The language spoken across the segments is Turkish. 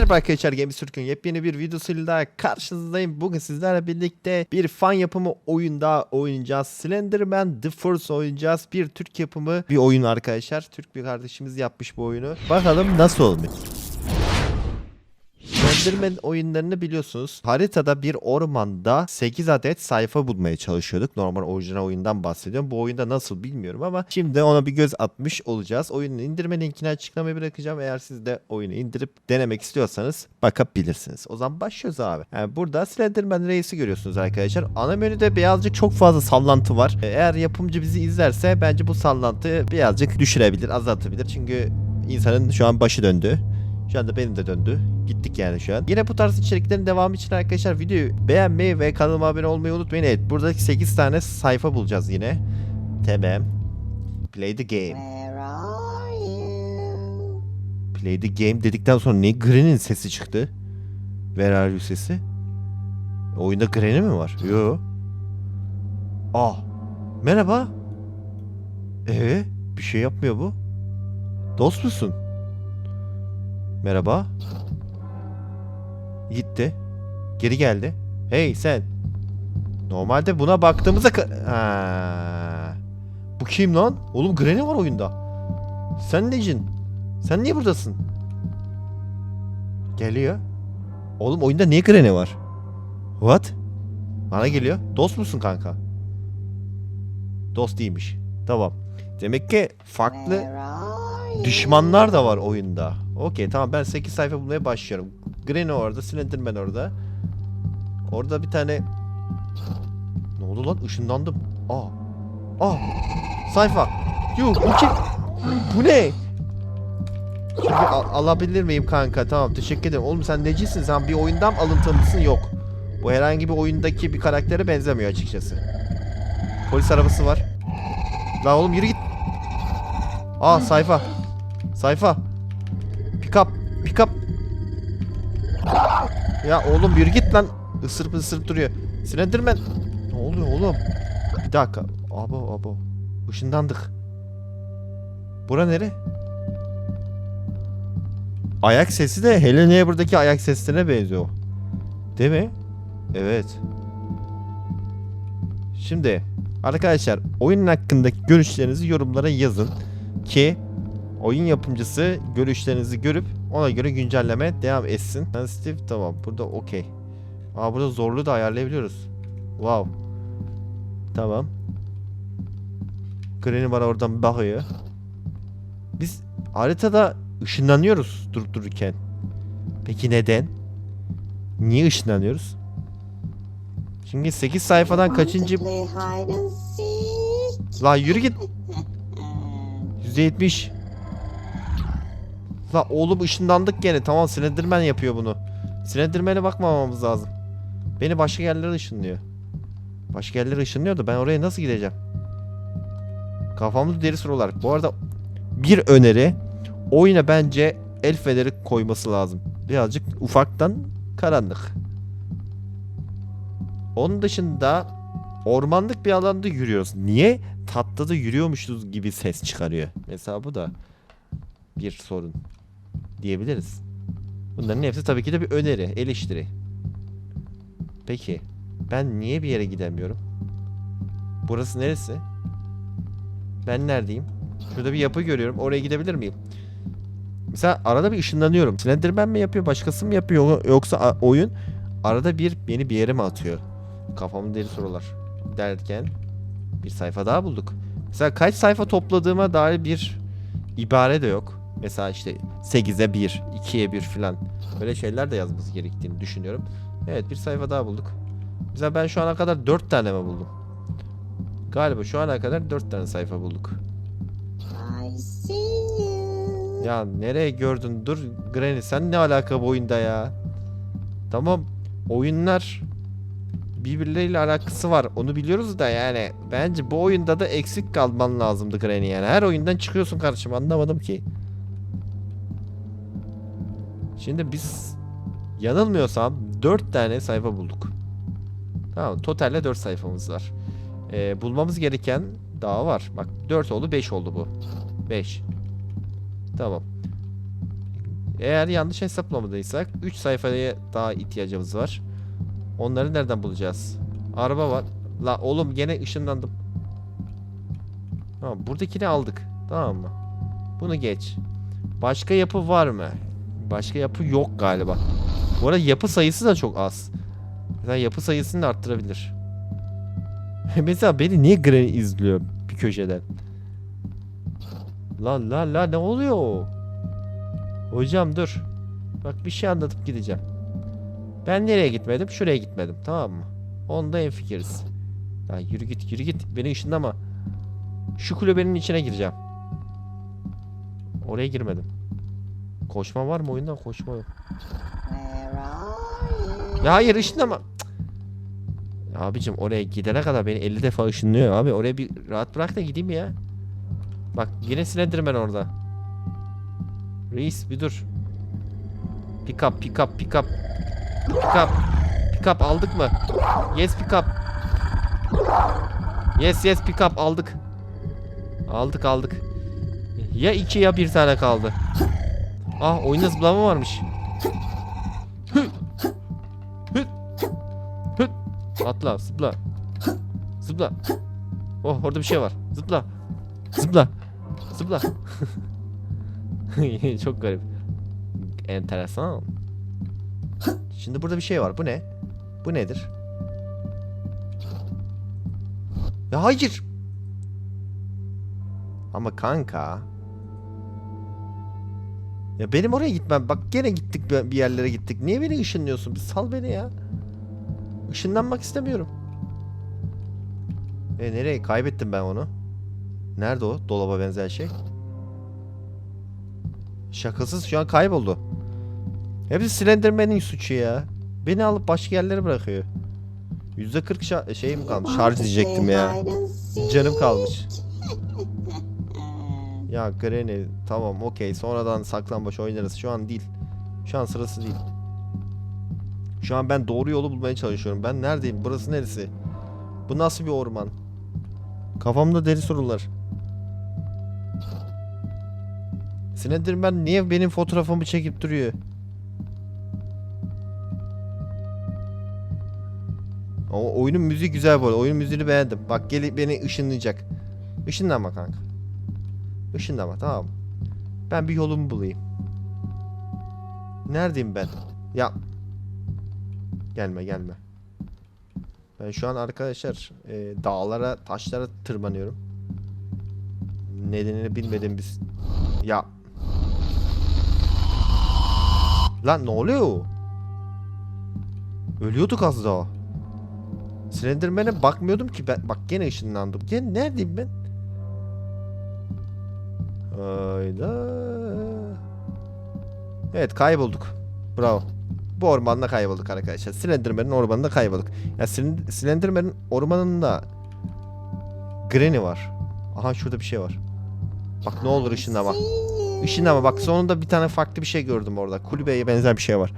Merhaba arkadaşlar Games Türk'ün yepyeni bir videosuyla daha karşınızdayım. Bugün sizlerle birlikte bir fan yapımı oyunda oynayacağız. Slenderman The Force oynayacağız. Bir Türk yapımı bir oyun arkadaşlar. Türk bir kardeşimiz yapmış bu oyunu. Bakalım nasıl olmuş. Slenderman oyunlarını biliyorsunuz. Haritada bir ormanda 8 adet sayfa bulmaya çalışıyorduk. Normal orijinal oyundan bahsediyorum. Bu oyunda nasıl bilmiyorum ama şimdi ona bir göz atmış olacağız. Oyunun indirme linkini açıklamaya bırakacağım. Eğer siz de oyunu indirip denemek istiyorsanız bakabilirsiniz. O zaman başlıyoruz abi. Yani burada Slenderman Reis'i görüyorsunuz arkadaşlar. Ana menüde birazcık çok fazla sallantı var. Eğer yapımcı bizi izlerse bence bu sallantıyı birazcık düşürebilir, azaltabilir. Çünkü insanın şu an başı döndü. Şu anda benim de döndü. Gittik yani şu an. Yine bu tarz içeriklerin devamı için arkadaşlar videoyu beğenmeyi ve kanalıma abone olmayı unutmayın. Evet buradaki 8 tane sayfa bulacağız yine. Tamam. Play the game. Play the game dedikten sonra ne Granny'nin sesi çıktı? Where are you sesi? Oyunda Granny mi var? Yo. Ah. Merhaba. Ee, bir şey yapmıyor bu. Dost musun? Merhaba. Gitti. Geri geldi. Hey sen. Normalde buna baktığımızda... Ha. Bu kim lan? Oğlum Granny var oyunda. Sen necin? Sen niye buradasın? Geliyor. Oğlum oyunda niye Granny var? What? Bana geliyor. Dost musun kanka? Dost değilmiş. Tamam. Demek ki farklı düşmanlar da var oyunda. Okey tamam ben 8 sayfa bulmaya başlıyorum. Granny orada, Slenderman orada. Orada bir tane... Ne oldu lan? Işınlandım. Aa. Aa. Sayfa. Yuh bu kim? Bu ne? Şimdi al- alabilir miyim kanka? Tamam teşekkür ederim. Oğlum sen necisin? Sen bir oyundan mı alıntılısın? Yok. Bu herhangi bir oyundaki bir karaktere benzemiyor açıkçası. Polis arabası var. La oğlum yürü git. Aa sayfa. Sayfa. Pick up. Pick up. Ya oğlum yürü git lan. Isırıp ısırıp duruyor. Slenderman. Ne oluyor oğlum? Bir dakika. Abo abo. Işınlandık. Bura nere? Ayak sesi de Helena buradaki ayak seslerine benziyor. Değil mi? Evet. Şimdi arkadaşlar oyunun hakkındaki görüşlerinizi yorumlara yazın ki oyun yapımcısı görüşlerinizi görüp ona göre güncelleme devam etsin. Sensitive tamam burada okey. Aa burada zorluğu da ayarlayabiliyoruz. Wow. Tamam. Granny bana oradan bakıyor. Biz haritada ışınlanıyoruz durup dururken. Peki neden? Niye ışınlanıyoruz? Şimdi 8 sayfadan kaçıncı... La yürü git. %70. La oğlum ışınlandık gene. Tamam Slenderman yapıyor bunu. Slenderman'e bakmamamız lazım. Beni başka yerlere ışınlıyor. Başka yerlere ışınlıyor da ben oraya nasıl gideceğim? Kafamda deri sorular. Bu arada bir öneri. Oyuna bence el feneri koyması lazım. Birazcık ufaktan karanlık. Onun dışında ormanlık bir alanda yürüyoruz. Niye? Tatlı da yürüyormuşuz gibi ses çıkarıyor. Mesela bu da bir sorun diyebiliriz. Bunların hepsi tabii ki de bir öneri, eleştiri. Peki ben niye bir yere gidemiyorum? Burası neresi? Ben neredeyim? Şurada bir yapı görüyorum. Oraya gidebilir miyim? Mesela arada bir ışınlanıyorum. Slenderman mi yapıyor, başkası mı yapıyor yoksa oyun arada bir beni bir yere mi atıyor? Kafamda deli sorular. Derken bir sayfa daha bulduk. Mesela kaç sayfa topladığıma dair bir ibare de yok. Mesela işte 8'e 1, 2'ye 1 falan. Böyle şeyler de yazması gerektiğini düşünüyorum. Evet bir sayfa daha bulduk. Mesela ben şu ana kadar 4 tane mi buldum? Galiba şu ana kadar 4 tane sayfa bulduk. I see you. Ya nereye gördün? Dur Granny sen ne alaka bu oyunda ya? Tamam oyunlar birbirleriyle alakası var. Onu biliyoruz da yani bence bu oyunda da eksik kalman lazımdı Granny yani. Her oyundan çıkıyorsun kardeşim anlamadım ki. Şimdi biz yanılmıyorsam 4 tane sayfa bulduk. Tamam totalde 4 sayfamız var. Ee, bulmamız gereken daha var. Bak 4 oldu 5 oldu bu. 5. Tamam. Eğer yanlış hesaplamadıysak 3 sayfaya daha ihtiyacımız var. Onları nereden bulacağız? Araba var. La oğlum gene ışınlandım. Tamam buradakini aldık. Tamam mı? Bunu geç. Başka yapı var mı? Başka yapı yok galiba. Bu arada yapı sayısı da çok az. Mesela yapı sayısını da arttırabilir. Mesela beni niye Granny izliyor bir köşeden? La la la ne oluyor? Hocam dur. Bak bir şey anlatıp gideceğim. Ben nereye gitmedim? Şuraya gitmedim. Tamam mı? Onda en fikiriz. Ya yürü git yürü git. Beni ışınlama. Şu kulübenin içine gireceğim. Oraya girmedim. Koşma var mı oyunda? Koşma yok. Ya hayır ışınlama. Cık. Abicim oraya gidene kadar beni 50 defa ışınlıyor abi. Oraya bir rahat bırak da gideyim ya. Bak yine Slenderman orada. Reis bir dur. Pick up, pick up, pick up. Pick up. Pick up aldık mı? Yes pick up. Yes yes pick up aldık. Aldık aldık. Ya iki ya bir tane kaldı. Ah oyunda zıplama varmış. Atla zıpla. Zıpla. Oh orada bir şey var. Zıpla. Zıpla. Zıpla. Çok garip. Enteresan. Şimdi burada bir şey var. Bu ne? Bu nedir? Ya hayır. Ama kanka. Ya benim oraya gitmem. Bak gene gittik bir yerlere gittik. Niye beni ışınlıyorsun? Bir sal beni ya. Işınlanmak istemiyorum. E nereye? Kaybettim ben onu. Nerede o? Dolaba benzer şey. Şakasız şu an kayboldu. Hepsi Slenderman'in suçu ya. Beni alıp başka yerlere bırakıyor. %40 şa- şeyim kalmış. Şarj diyecektim ya. Canım kalmış. Ya Granny tamam okey sonradan saklambaç oynarız şu an değil. Şu an sırası değil. Şu an ben doğru yolu bulmaya çalışıyorum. Ben neredeyim? Burası neresi? Bu nasıl bir orman? Kafamda deri sorular. Slenderman niye benim fotoğrafımı çekip duruyor? O oyunun müziği güzel bu arada. Oyunun müziğini beğendim. Bak gelip beni ışınlayacak. Işınlama kanka. Işınlama tamam. Ben bir yolumu bulayım. Neredeyim ben? Ya. Gelme gelme. Ben şu an arkadaşlar e, dağlara, taşlara tırmanıyorum. Nedenini bilmedim biz. Ya. Lan ne oluyor? Ölüyorduk az daha. Slenderman'e bakmıyordum ki ben. Bak gene ışınlandım. Gene neredeyim ben? Hayda. Evet kaybolduk. Bravo. Bu ormanda kaybolduk arkadaşlar. Slenderman'in ormanında kaybolduk. Ya Slen- Slenderman'in ormanında Granny var. Aha şurada bir şey var. Bak ne olur ışınlama. Işınlama bak sonunda bir tane farklı bir şey gördüm orada. Kulübeye benzer bir şey var.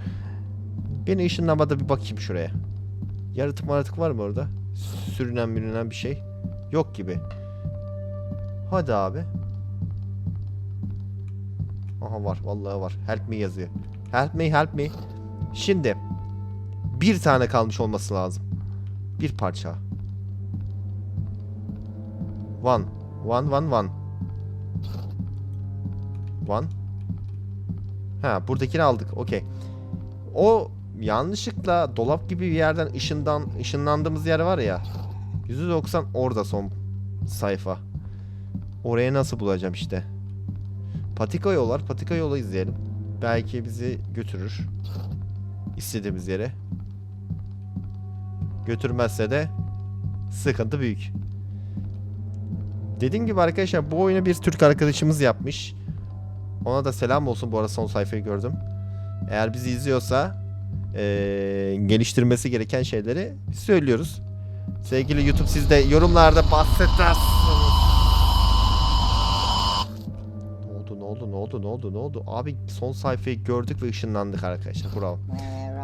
Beni ışınlamada bir bakayım şuraya. Yaratık maratık var mı orada? Sürünen mürünen bir şey. Yok gibi. Hadi abi. Aha var vallahi var. Help me yazıyor. Help me help me. Şimdi bir tane kalmış olması lazım. Bir parça. One. One one one. One. Ha buradakini aldık. Okey. O yanlışlıkla dolap gibi bir yerden ışından ışınlandığımız yer var ya. %90 orada son sayfa. Oraya nasıl bulacağım işte. Patika yol var. Patika yolu izleyelim. Belki bizi götürür. İstediğimiz yere. Götürmezse de sıkıntı büyük. Dediğim gibi arkadaşlar bu oyunu bir Türk arkadaşımız yapmış. Ona da selam olsun bu arada son sayfayı gördüm. Eğer bizi izliyorsa eee, geliştirmesi gereken şeyleri söylüyoruz. Sevgili YouTube siz de yorumlarda bahsedersiniz. Ne oldu ne oldu ne oldu? Abi son sayfayı gördük ve ışınlandık arkadaşlar. Bravo.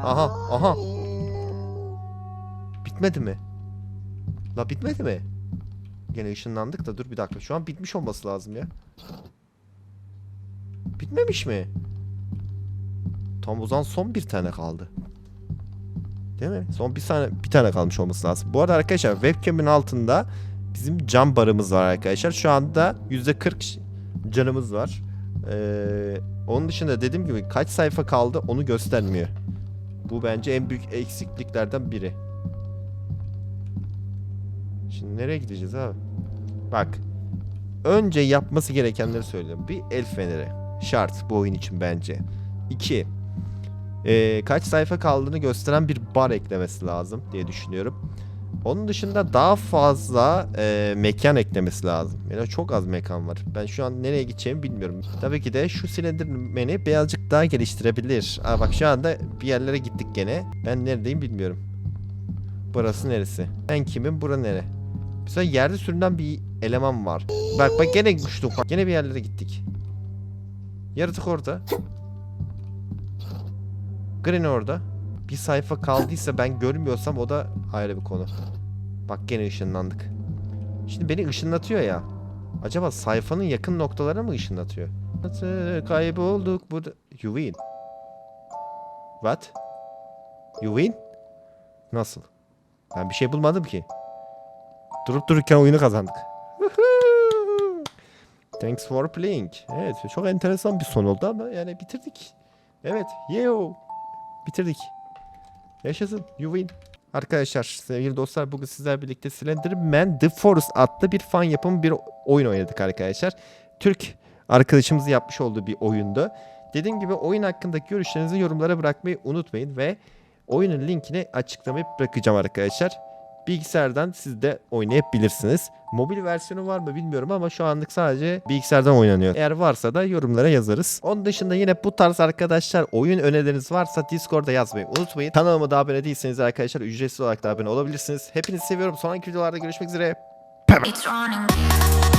Aha, aha. Bitmedi mi? La bitmedi mi? Gene ışınlandık da dur bir dakika. Şu an bitmiş olması lazım ya. Bitmemiş mi? Tam o zaman son bir tane kaldı. Değil mi? Son bir tane bir tane kalmış olması lazım. Bu arada arkadaşlar webcam'in altında bizim cam barımız var arkadaşlar. Şu anda %40 canımız var. Ee, onun dışında dediğim gibi kaç sayfa kaldı onu göstermiyor. Bu bence en büyük eksikliklerden biri. Şimdi nereye gideceğiz abi? Bak. Önce yapması gerekenleri söylüyorum. Bir el feneri. Şart bu oyun için bence. İki. ee, kaç sayfa kaldığını gösteren bir bar eklemesi lazım diye düşünüyorum. Onun dışında daha fazla e, mekan eklemesi lazım. Yani çok az mekan var. Ben şu an nereye gideceğimi bilmiyorum. Tabii ki de şu silindirmeni birazcık daha geliştirebilir. Aa bak şu anda bir yerlere gittik gene. Ben neredeyim bilmiyorum. Burası neresi? Ben kimim? Bura nere? Mesela yerde sürünen bir eleman var. Bak bak gene. Bak gene bir yerlere gittik. Yaratık orada. Green orada. Bir sayfa kaldıysa ben görmüyorsam o da ayrı bir konu. Bak gene ışınlandık. Şimdi beni ışınlatıyor ya. Acaba sayfanın yakın noktalarına mı ışınlatıyor? Kaybolduk burada. You win. What? You win? Nasıl? Ben bir şey bulmadım ki. Durup dururken oyunu kazandık. Thanks for playing. Evet çok enteresan bir son oldu ama yani bitirdik. Evet. Yeo. Bitirdik. Yaşasın. You win. Arkadaşlar sevgili dostlar bugün sizlerle birlikte Slenderman The Forest adlı bir fan yapımı bir oyun oynadık arkadaşlar. Türk arkadaşımızın yapmış olduğu bir oyundu. Dediğim gibi oyun hakkındaki görüşlerinizi yorumlara bırakmayı unutmayın ve oyunun linkini açıklamaya bırakacağım arkadaşlar. Bilgisayardan siz de oynayabilirsiniz. Mobil versiyonu var mı bilmiyorum ama şu anlık sadece bilgisayardan oynanıyor. Eğer varsa da yorumlara yazarız. Onun dışında yine bu tarz arkadaşlar oyun önerileriniz varsa Discord'da yazmayı unutmayın. Kanalıma da abone değilseniz arkadaşlar ücretsiz olarak da abone olabilirsiniz. Hepinizi seviyorum. Sonraki videolarda görüşmek üzere. It's running.